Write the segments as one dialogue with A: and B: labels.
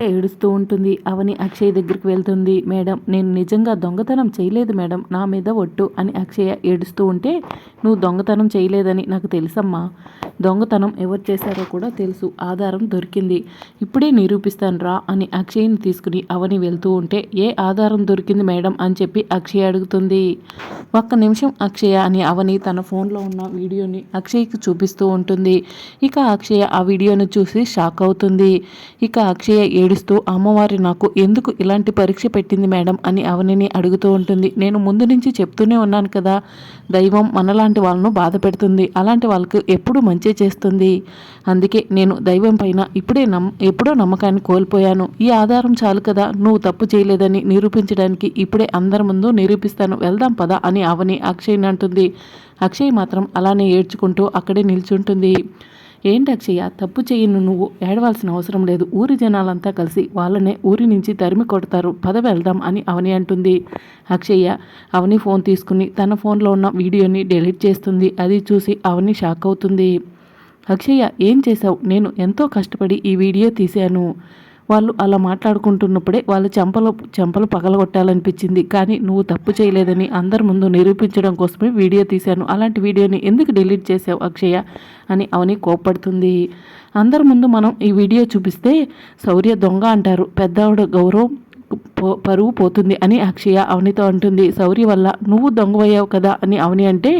A: ఏడుస్తూ ఉంటుంది. అవని అక్షయ్ దగ్గరికి వెళ్తుంది. మేడం నేను నిజంగా దొంగతనం చేయలేదు మేడం. నా మీద ఒట్టు అని అక్షయ ఏడుస్తూ ఉంటే నువ్వు దొంగతనం చేయలేదని నాకు తెలుసమ్మా. దొంగతనం ఎవరు చేశారో కూడా తెలుసు. ఆధారం దొరికింది. ఇప్పుడే నిరూపిస్తాను రా అని అక్షయ్ని తీసుకుని అవని వెళ్తూ ఉంటే ఏ ఆధారం దొరికింది మేడం అని చెప్పి అక్షయ అడుగుతుంది. ఒక్క నిమిషం అక్షయ అని అవని తన ఫోన్లో ఉన్న వీడియోని అక్షయ్కి చూపిస్తూ ఉంటుంది. ఇక అక్షయ ఆ వీడియోని చూసి షాక్ అవుతుంది. ఇక అక్షయ ఏడుస్తూ అమ్మవారి నాకు ఎందుకు ఇలాంటి పరీక్ష పెట్టింది మేడం? అని అవనిని అడుగుతూ ఉంటుంది. నేను ముందు నుంచి చెప్తూనే ఉన్నాను కదా దైవం మనలాంటి వాళ్ళను బాధ పెడుతుంది. అలాంటి వాళ్ళకు ఎప్పుడు మంచి చేస్తుంది? అందుకే నేను దైవం పైన ఇప్పుడే నమ్ ఎప్పుడో నమ్మకాన్ని కోల్పోయాను. ఈ ఆధారం చాలు కదా నువ్వు తప్పు చేయలేదని నిరూపించడానికి ఇప్పుడే అందరి ముందు నిరూపిస్తాను. వెళ్దాం పదా అని అవని అక్షయ్ని అంటుంది. అక్షయ్ మాత్రం అలానే ఏడ్చుకుంటూ అక్కడే నిల్చుంటుంది. ఏంటి అక్షయ్య? తప్పు చేయను నువ్వు. ఏడవాల్సిన అవసరం లేదు. ఊరి జనాలంతా కలిసి వాళ్ళనే ఊరి నుంచి తరిమి కొడతారు. పద వెళ్దాం అని అవని అంటుంది. అక్షయ్య అవని ఫోన్ తీసుకుని తన ఫోన్లో ఉన్న వీడియోని డిలీట్ చేస్తుంది. అది చూసి అవని షాక్ అవుతుంది. అక్షయ్య ఏం చేశావు? నేను ఎంతో కష్టపడి ఈ వీడియో తీశాను. వాళ్ళు అలా మాట్లాడుకుంటున్నప్పుడే వాళ్ళ చెంపలు చెంపలు పగలగొట్టాలనిపించింది. కానీ నువ్వు తప్పు చేయలేదని అందరి ముందు నిరూపించడం కోసమే వీడియో తీశాను. అలాంటి వీడియోని ఎందుకు డిలీట్ చేసావు అక్షయ? అని అవని కోప్పడుతుంది. అందరి ముందు మనం ఈ వీడియో చూపిస్తే శౌర్య దొంగ అంటారు. పెద్దవాడు గౌరవం పో పరువు పోతుంది అని అక్షయ అవనితో అంటుంది. శౌర్య వల్ల నువ్వు దొంగవయ్యావు కదా అని అవని అంటే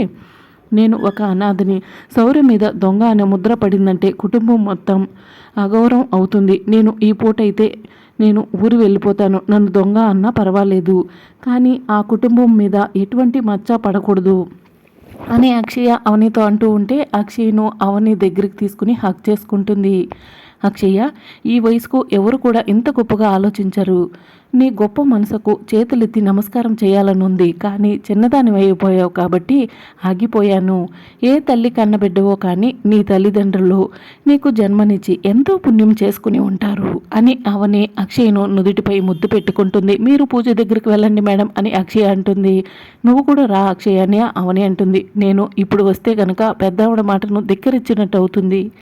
A: నేను ఒక అనాథని. సౌర్య మీద దొంగ అనే ముద్ర పడిందంటే కుటుంబం మొత్తం అగౌరవం అవుతుంది. నేను ఈ పూట అయితే నేను ఊరు వెళ్ళిపోతాను. నన్ను దొంగ అన్నా పర్వాలేదు. కానీ ఆ కుటుంబం మీద ఎటువంటి మచ్చ పడకూడదు. అని అక్షయ అవనితో అంటూ ఉంటే అక్షయ్ను అవని దగ్గరికి తీసుకుని హక్ చేసుకుంటుంది. అక్షయ్య ఈ వయసుకు ఎవరు కూడా ఇంత గొప్పగా ఆలోచించరు. నీ గొప్ప మనసుకు చేతులెత్తి నమస్కారం చేయాలనుంది కానీ చిన్నదాని అయిపోయావు కాబట్టి ఆగిపోయాను. ఏ తల్లి కన్నబిడ్డవో కానీ నీ తల్లిదండ్రులు నీకు జన్మనిచ్చి ఎంతో పుణ్యం చేసుకుని ఉంటారు అని అవని అక్షయ్ను నుదుటిపై ముద్దు పెట్టుకుంటుంది. మీరు పూజ దగ్గరికి వెళ్ళండి మేడం అని అక్షయ అంటుంది. నువ్వు కూడా రా అక్షయ్ అని అవని అంటుంది. నేను ఇప్పుడు వస్తే కనుక పెద్దవాడి మాటను ధిక్కరించినట్టు అవుతుంది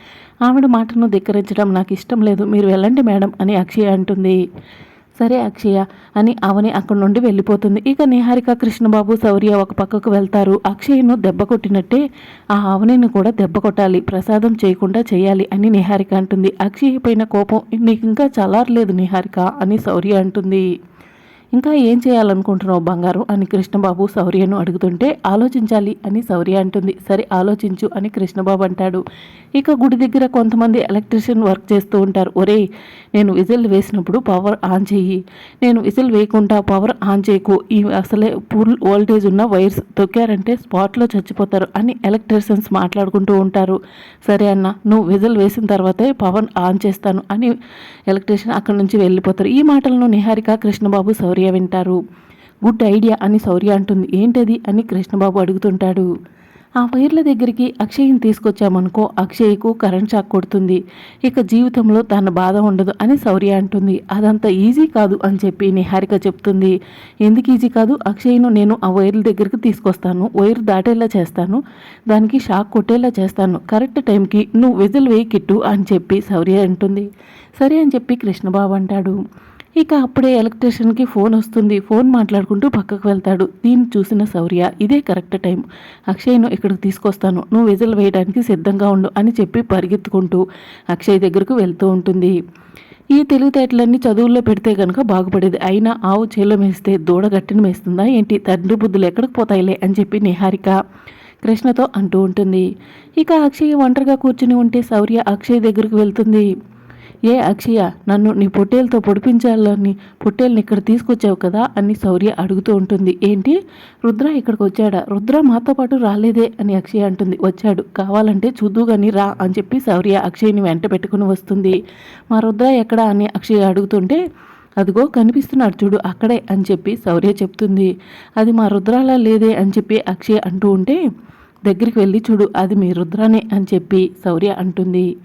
A: ఆవిడ మాటను ధిక్కరించడం నాకు ఇష్టం లేదు. మీరు వెళ్ళండి మేడం అని అక్షయ అంటుంది. సరే అక్షయ అని అవని అక్కడి నుండి వెళ్ళిపోతుంది. ఇక నిహారిక కృష్ణబాబు శౌర్య ఒక పక్కకు వెళ్తారు. అక్షయ్ను దెబ్బ కొట్టినట్టే ఆ అవనిని కూడా దెబ్బ కొట్టాలి. ప్రసాదం చేయకుండా చేయాలి అని నిహారిక అంటుంది. అక్షయ్ పైన కోపం నీకు ఇంకా చల్లారలేదు నిహారిక అని శౌర్య అంటుంది. ఇంకా ఏం చేయాలనుకుంటున్నావు బంగారు అని కృష్ణబాబు శౌర్యను అడుగుతుంటే ఆలోచించాలి అని శౌర్య అంటుంది. సరే ఆలోచించు అని కృష్ణబాబు అంటాడు. ఇక గుడి దగ్గర కొంతమంది ఎలక్ట్రీషియన్ వర్క్ చేస్తూ ఉంటారు. ఒరే నేను విజిల్ వేసినప్పుడు పవర్ ఆన్ చెయ్యి. నేను విజిల్ వేయకుండా పవర్ ఆన్ చేయకు. ఈ అసలే ఫుల్ వోల్టేజ్ ఉన్న వైర్స్. తొక్కారంటే స్పాట్లో చచ్చిపోతారు అని ఎలక్ట్రీషియన్స్ మాట్లాడుకుంటూ ఉంటారు. సరే అన్న నువ్వు విజిల్ వేసిన తర్వాతే పవర్ ఆన్ చేస్తాను అని ఎలక్ట్రీషియన్ అక్కడి నుంచి వెళ్ళిపోతారు. ఈ మాటలను నిహారిక కృష్ణబాబు శౌర్య శౌర్య వింటారు. గుడ్ ఐడియా అని శౌర్య అంటుంది. ఏంటది? అని కృష్ణబాబు అడుగుతుంటాడు. ఆ వైర్ల దగ్గరికి అక్షయ్ని తీసుకొచ్చామనుకో అక్షయ్కు కరెంట్ షాక్ కొడుతుంది. ఇక జీవితంలో తన బాధ ఉండదు అని శౌర్య అంటుంది. అదంతా ఈజీ కాదు అని చెప్పి నిహారిక చెప్తుంది. ఎందుకు ఈజీ కాదు? అక్షయ్ను నేను ఆ వైర్ల దగ్గరికి తీసుకొస్తాను. వైర్ దాటేలా చేస్తాను. దానికి షాక్ కొట్టేలా చేస్తాను. కరెక్ట్ టైంకి నువ్వు విజిల్ వేయి కిట్టు అని చెప్పి శౌర్య అంటుంది. సరే అని చెప్పి కృష్ణబాబు అంటాడు. ఇక అప్పుడే ఎలక్ట్రీషియన్కి ఫోన్ వస్తుంది. ఫోన్ మాట్లాడుకుంటూ పక్కకు వెళ్తాడు. దీన్ని చూసిన శౌర్య ఇదే కరెక్ట్ టైం. అక్షయ్ను ఇక్కడికి తీసుకొస్తాను. నువ్వు విజిల్ వేయడానికి సిద్ధంగా ఉండు అని చెప్పి పరిగెత్తుకుంటూ అక్షయ్ దగ్గరకు వెళ్తూ ఉంటుంది. ఈ తెలివితేటలన్నీ చదువుల్లో పెడితే కనుక బాగుపడేది. అయినా ఆవు చేలో మేస్తే దూడ గట్టిని మేస్తుందా ఏంటి? తండ్రి బుద్ధులు ఎక్కడికి పోతాయిలే అని చెప్పి నిహారిక కృష్ణతో అంటూ ఉంటుంది. ఇక అక్షయ్ ఒంటరిగా కూర్చుని ఉంటే శౌర్య అక్షయ్ దగ్గరకు వెళ్తుంది. ఏ అక్షయ నన్ను నీ పొట్టేలతో పొడిపించాలని పొట్టేల్ని ఇక్కడ తీసుకొచ్చావు కదా? అని శౌర్య అడుగుతూ ఉంటుంది. ఏంటి? రుద్ర ఇక్కడికి వచ్చాడా రుద్ర మాతో పాటు రాలేదే అని అక్షయ అంటుంది. వచ్చాడు. కావాలంటే చూద్దుగాని రా అని చెప్పి శౌర్య అక్షయ్ని వెంట పెట్టుకుని వస్తుంది. మా రుద్ర ఎక్కడా? అని అక్షయ అడుగుతుంటే అదిగో కనిపిస్తున్నాడు చూడు అక్కడే అని చెప్పి శౌర్య చెప్తుంది. అది మా రుద్రాలా లేదే? అని చెప్పి అక్షయ్ అంటూ ఉంటే దగ్గరికి వెళ్ళి చూడు అది మీ రుద్రానే అని చెప్పి శౌర్య అంటుంది.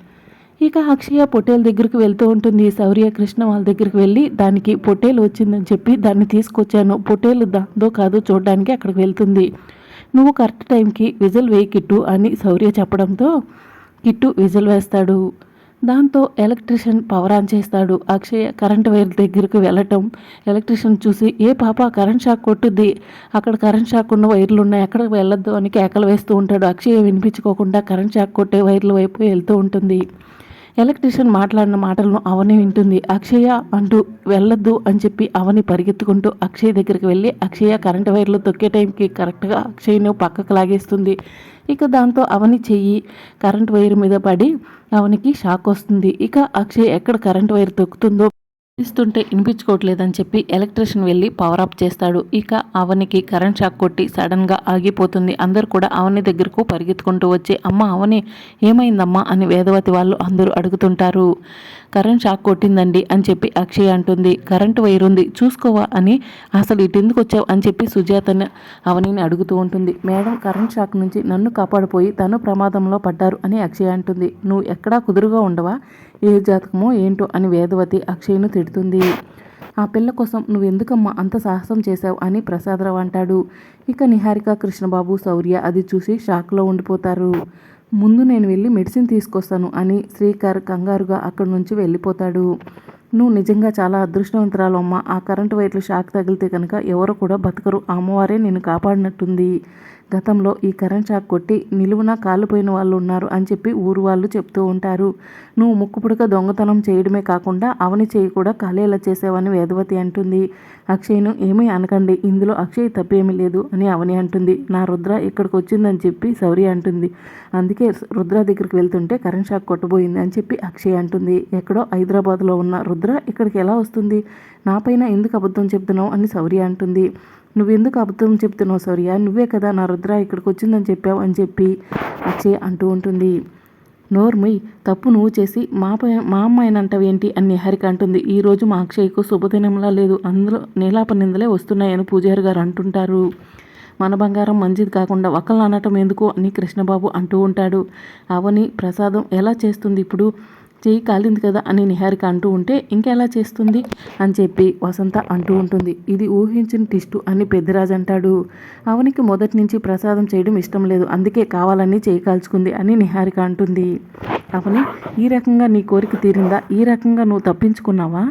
A: ఇక అక్షయ పొట్టేల దగ్గరికి వెళ్తూ ఉంటుంది. శౌర్య కృష్ణ వాళ్ళ దగ్గరికి వెళ్ళి దానికి పొట్టేలు వచ్చిందని చెప్పి దాన్ని తీసుకొచ్చాను. పొట్టేలు దాంతో కాదు చూడడానికి అక్కడికి వెళ్తుంది. నువ్వు కరెక్ట్ టైంకి విజిల్ వేయి కిట్టు అని శౌర్య చెప్పడంతో కిట్టు విజిల్ వేస్తాడు. దాంతో ఎలక్ట్రిషియన్ పవర్ ఆన్ చేస్తాడు. అక్షయ కరెంట్ వైర్ దగ్గరికి వెళ్ళటం ఎలక్ట్రిషియన్ చూసి ఏ పాప కరెంట్ షాక్ కొట్టుద్ది. అక్కడ కరెంట్ షాక్ ఉన్న వైర్లు ఉన్నాయి. ఎక్కడికి వెళ్ళొద్దు అని కేకలు వేస్తూ ఉంటాడు. అక్షయ వినిపించుకోకుండా కరెంట్ షాక్ కొట్టే వైర్ల వైపు వెళ్తూ ఉంటుంది. ఎలక్ట్రీషియన్ మాట్లాడిన మాటలను అవని వింటుంది. అక్షయ అంటూ వెళ్ళొద్దు అని చెప్పి అవని పరిగెత్తుకుంటూ అక్షయ్ దగ్గరికి వెళ్ళి అక్షయ కరెంట్ వైర్లు తొక్కే టైంకి కరెక్ట్గా అక్షయ్ను పక్కకు లాగేస్తుంది. ఇక దాంతో అవని చెయ్యి కరెంట్ వైర్ మీద పడి అవనికి షాక్ వస్తుంది. ఇక అక్షయ్ ఎక్కడ కరెంట్ వైర్ తొక్కుతుందో ఇస్తుంటే వినిపించుకోవట్లేదని చెప్పి ఎలక్ట్రిషియన్ వెళ్ళి పవర్ ఆఫ్ చేస్తాడు. ఇక అవనికి కరెంట్ షాక్ కొట్టి సడన్గా ఆగిపోతుంది. అందరు కూడా అవని దగ్గరకు పరిగెత్తుకుంటూ వచ్చి అమ్మ అవని ఏమైందమ్మా? అని వేదవతి వాళ్ళు అందరూ అడుగుతుంటారు. కరెంట్ షాక్ కొట్టిందండి అని చెప్పి అక్షయ్ అంటుంది. కరెంటు వైర్ ఉంది చూసుకోవా అని అసలు ఇటు ఎందుకు వచ్చావు అని చెప్పి సుజాతని అవనిని అడుగుతూ ఉంటుంది. మేడం కరెంట్ షాక్ నుంచి నన్ను కాపాడిపోయి తను ప్రమాదంలో పడ్డారు అని అక్షయ్ అంటుంది. నువ్వు ఎక్కడా కుదురుగా ఉండవా? ఏ జాతకమో ఏంటో అని వేదవతి అక్షయ్ను తిడుతుంది. ఆ పిల్ల కోసం నువ్వు ఎందుకమ్మా అంత సాహసం చేశావు అని ప్రసాదరావు అంటాడు. ఇక నిహారిక కృష్ణబాబు శౌర్య అది చూసి షాక్లో ఉండిపోతారు. ముందు నేను వెళ్ళి మెడిసిన్ తీసుకొస్తాను అని శ్రీకర్ కంగారుగా అక్కడి నుంచి వెళ్ళిపోతాడు. నువ్వు నిజంగా చాలా అదృష్టవంతురాలు అమ్మ ఆ కరెంటు వైర్లు షాక్ తగిలితే కనుక ఎవరు కూడా బతకరు. అమ్మవారే నేను కాపాడినట్టుంది. గతంలో ఈ కరెంట్ షాక్ కొట్టి నిలువున కాలిపోయిన వాళ్ళు ఉన్నారు అని చెప్పి ఊరు వాళ్ళు చెప్తూ ఉంటారు. నువ్వు ముక్కుపుడక దొంగతనం చేయడమే కాకుండా అవని చేయి కూడా కాలేలా చేసేవని వేదవతి అంటుంది. అక్షయ్ను ఏమీ అనకండి ఇందులో అక్షయ్ తప్పేమీ లేదు అని అవని అంటుంది. నా రుద్ర ఇక్కడికి వచ్చిందని చెప్పి సౌరి అంటుంది. అందుకే రుద్ర దగ్గరికి వెళ్తుంటే కరెంట్ షాక్ కొట్టబోయింది అని చెప్పి అక్షయ్ అంటుంది. ఎక్కడో హైదరాబాద్లో ఉన్న రుద్ర ఇక్కడికి ఎలా వస్తుంది? నాపైన ఎందుకు అబద్ధం చెప్తున్నావు అని శౌర్య అంటుంది. నువ్వెందుకు అబద్ధం చెప్తున్నావు సౌర్య నువ్వే కదా నా రుద్ర ఇక్కడికి వచ్చిందని చెప్పావు అని చెప్పి అక్షయ్ అంటూ ఉంటుంది. నోర్మి తప్పు నువ్వు చేసి మా మా అమ్మాయిని అని హరిక అంటుంది. ఈరోజు మా అక్షయ్కు శుభదినంలా లేదు. అందులో నీలాప నిందలే వస్తున్నాయని పూజారి గారు అంటుంటారు. మన బంగారం మంచిది కాకుండా ఒకళ్ళు అనటం ఎందుకు అని కృష్ణబాబు అంటూ ఉంటాడు. అవని ప్రసాదం ఎలా చేస్తుంది ఇప్పుడు? చేయి కాలింది కదా అని నిహారిక అంటూ ఉంటే ఇంకెలా చేస్తుంది అని చెప్పి వసంత అంటూ ఉంటుంది. ఇది ఊహించిన టిస్టు అని పెద్దరాజు అంటాడు. అవనికి మొదటి నుంచి ప్రసాదం చేయడం ఇష్టం లేదు. అందుకే కావాలని చేయి కాల్చుకుంది అని నిహారిక అంటుంది. అవని ఈ రకంగా నీ కోరిక తీరిందా? ఈ రకంగా నువ్వు తప్పించుకున్నావా?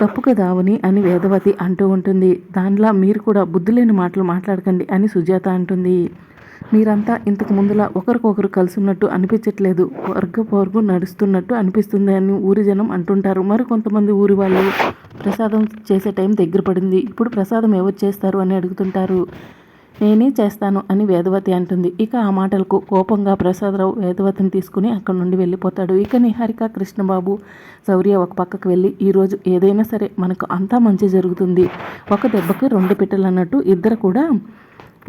A: తప్పు కదా అవని అని వేదవతి అంటూ ఉంటుంది. దానిలా మీరు కూడా బుద్ధి లేని మాటలు మాట్లాడకండి అని సుజాత అంటుంది. మీరంతా ఇంతకు ముందులా ఒకరికొకరు ఉన్నట్టు అనిపించట్లేదు. వర్గ పొరుగు నడుస్తున్నట్టు అనిపిస్తుంది అని ఊరి జనం అంటుంటారు. మరి కొంతమంది ఊరి వాళ్ళు ప్రసాదం చేసే టైం దగ్గర పడింది. ఇప్పుడు ప్రసాదం ఎవరు చేస్తారు అని అడుగుతుంటారు. నేనే చేస్తాను అని వేదవతి అంటుంది. ఇక ఆ మాటలకు కోపంగా ప్రసాదరావు వేదవతిని తీసుకుని అక్కడి నుండి వెళ్ళిపోతాడు. ఇక నిహారిక కృష్ణబాబు శౌర్య ఒక పక్కకు వెళ్ళి ఈరోజు ఏదైనా సరే మనకు అంతా మంచి జరుగుతుంది. ఒక దెబ్బకి రెండు పిట్టలు అన్నట్టు ఇద్దరు కూడా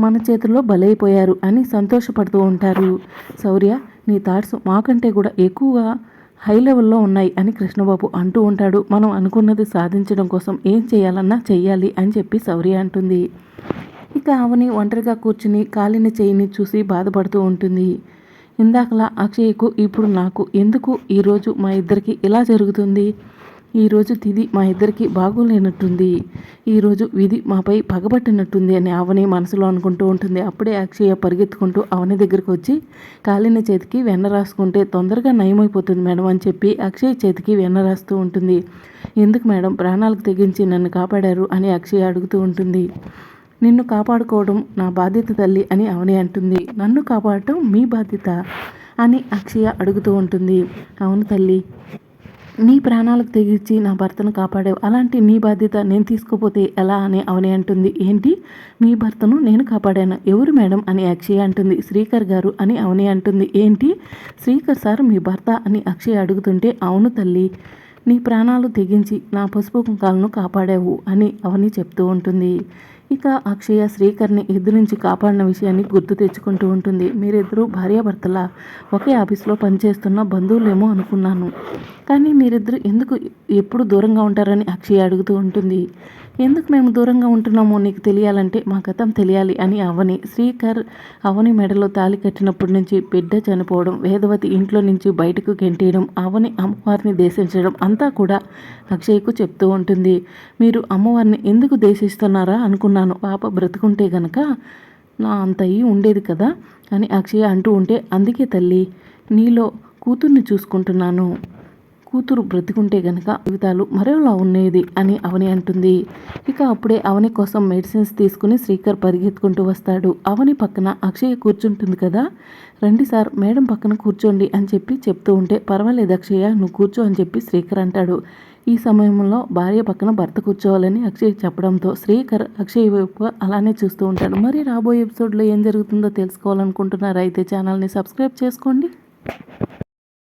A: మన చేతుల్లో బలైపోయారు అని సంతోషపడుతూ ఉంటారు. శౌర్య నీ థాట్స్ మాకంటే కూడా ఎక్కువగా హై లెవెల్లో ఉన్నాయి అని కృష్ణబాబు అంటూ ఉంటాడు. మనం అనుకున్నది సాధించడం కోసం ఏం చేయాలన్నా చెయ్యాలి అని చెప్పి శౌర్య అంటుంది. ఇక ఆవని ఒంటరిగా కూర్చుని కాలిన చేయిని చూసి బాధపడుతూ ఉంటుంది. ఇందాకలా అక్షయ్కు ఇప్పుడు నాకు ఎందుకు ఈరోజు మా ఇద్దరికి ఇలా జరుగుతుంది? ఈరోజు తిది మా ఇద్దరికి బాగోలేనట్టుంది. ఈరోజు విధి మాపై పగబట్టినట్టుంది అని అవని మనసులో అనుకుంటూ ఉంటుంది. అప్పుడే అక్షయ పరిగెత్తుకుంటూ అవని దగ్గరికి వచ్చి కాలిన చేతికి వెన్న రాసుకుంటే తొందరగా నయమైపోతుంది మేడం అని చెప్పి అక్షయ్ చేతికి వెన్న రాస్తూ ఉంటుంది. ఎందుకు మేడం? ప్రాణాలకు తెగించి నన్ను కాపాడారు అని అక్షయ అడుగుతూ ఉంటుంది. నిన్ను కాపాడుకోవడం నా బాధ్యత తల్లి అని అవని అంటుంది. నన్ను కాపాడటం మీ బాధ్యత అని అక్షయ అడుగుతూ ఉంటుంది. అవును తల్లి నీ ప్రాణాలకు తెగించి నా భర్తను కాపాడావు. అలాంటి నీ బాధ్యత నేను తీసుకోపోతే ఎలా అని అవని అంటుంది. ఏంటి? మీ భర్తను నేను కాపాడాను. ఎవరు మేడం? అని అక్షయ్ అంటుంది. శ్రీకర్ గారు అని అవని అంటుంది. ఏంటి? శ్రీకర్ సార్ మీ భర్త అని అక్షయ్ అడుగుతుంటే అవును తల్లి నీ ప్రాణాలు తెగించి నా పసుపు కుంకాలను కాపాడావు అని అవని చెప్తూ ఉంటుంది. ఇక అక్షయ శ్రీకర్ని ఇద్దరు నుంచి కాపాడిన విషయాన్ని గుర్తు తెచ్చుకుంటూ ఉంటుంది. మీరిద్దరూ భార్యాభర్తల ఒకే ఆఫీస్లో పనిచేస్తున్న బంధువులేమో అనుకున్నాను. కానీ మీరిద్దరు ఎందుకు ఎప్పుడు దూరంగా ఉంటారని అక్షయ అడుగుతూ ఉంటుంది. ఎందుకు మేము దూరంగా ఉంటున్నామో నీకు తెలియాలంటే మా గతం తెలియాలి అని అవని. శ్రీకర్ అవని మెడలో తాలి కట్టినప్పటి నుంచి బిడ్డ చనిపోవడం వేదవతి ఇంట్లో నుంచి బయటకు గెంటేయడం అవని అమ్మవారిని దేశించడం అంతా కూడా అక్షయ్కు చెప్తూ ఉంటుంది. మీరు అమ్మవారిని ఎందుకు దేశిస్తున్నారా అనుకున్నాను. పాప బ్రతుకుంటే గనక నా అంత ఉండేది కదా అని అక్షయ అంటూ ఉంటే అందుకే తల్లి నీలో కూతుర్ని చూసుకుంటున్నాను. కూతురు బ్రతికుంటే గనక జీవితాలు మరోలా ఉండేది అని అవని అంటుంది. ఇక అప్పుడే అవని కోసం మెడిసిన్స్ తీసుకుని శ్రీకర్ పరిగెత్తుకుంటూ వస్తాడు. అవని పక్కన అక్షయ కూర్చుంటుంది కదా. రండి సార్ మేడం పక్కన కూర్చోండి అని చెప్పి చెప్తూ ఉంటే పర్వాలేదు అక్షయ్య నువ్వు కూర్చో అని చెప్పి శ్రీకర్ అంటాడు. ఈ సమయంలో భార్య పక్కన భర్త కూర్చోవాలని అక్షయ్ చెప్పడంతో శ్రీకర్ అక్షయ్ వైపు అలానే చూస్తూ ఉంటాడు. మరి రాబోయే ఎపిసోడ్లో ఏం జరుగుతుందో తెలుసుకోవాలనుకుంటున్నారా? అయితే ఛానల్ని సబ్స్క్రైబ్ చేసుకోండి.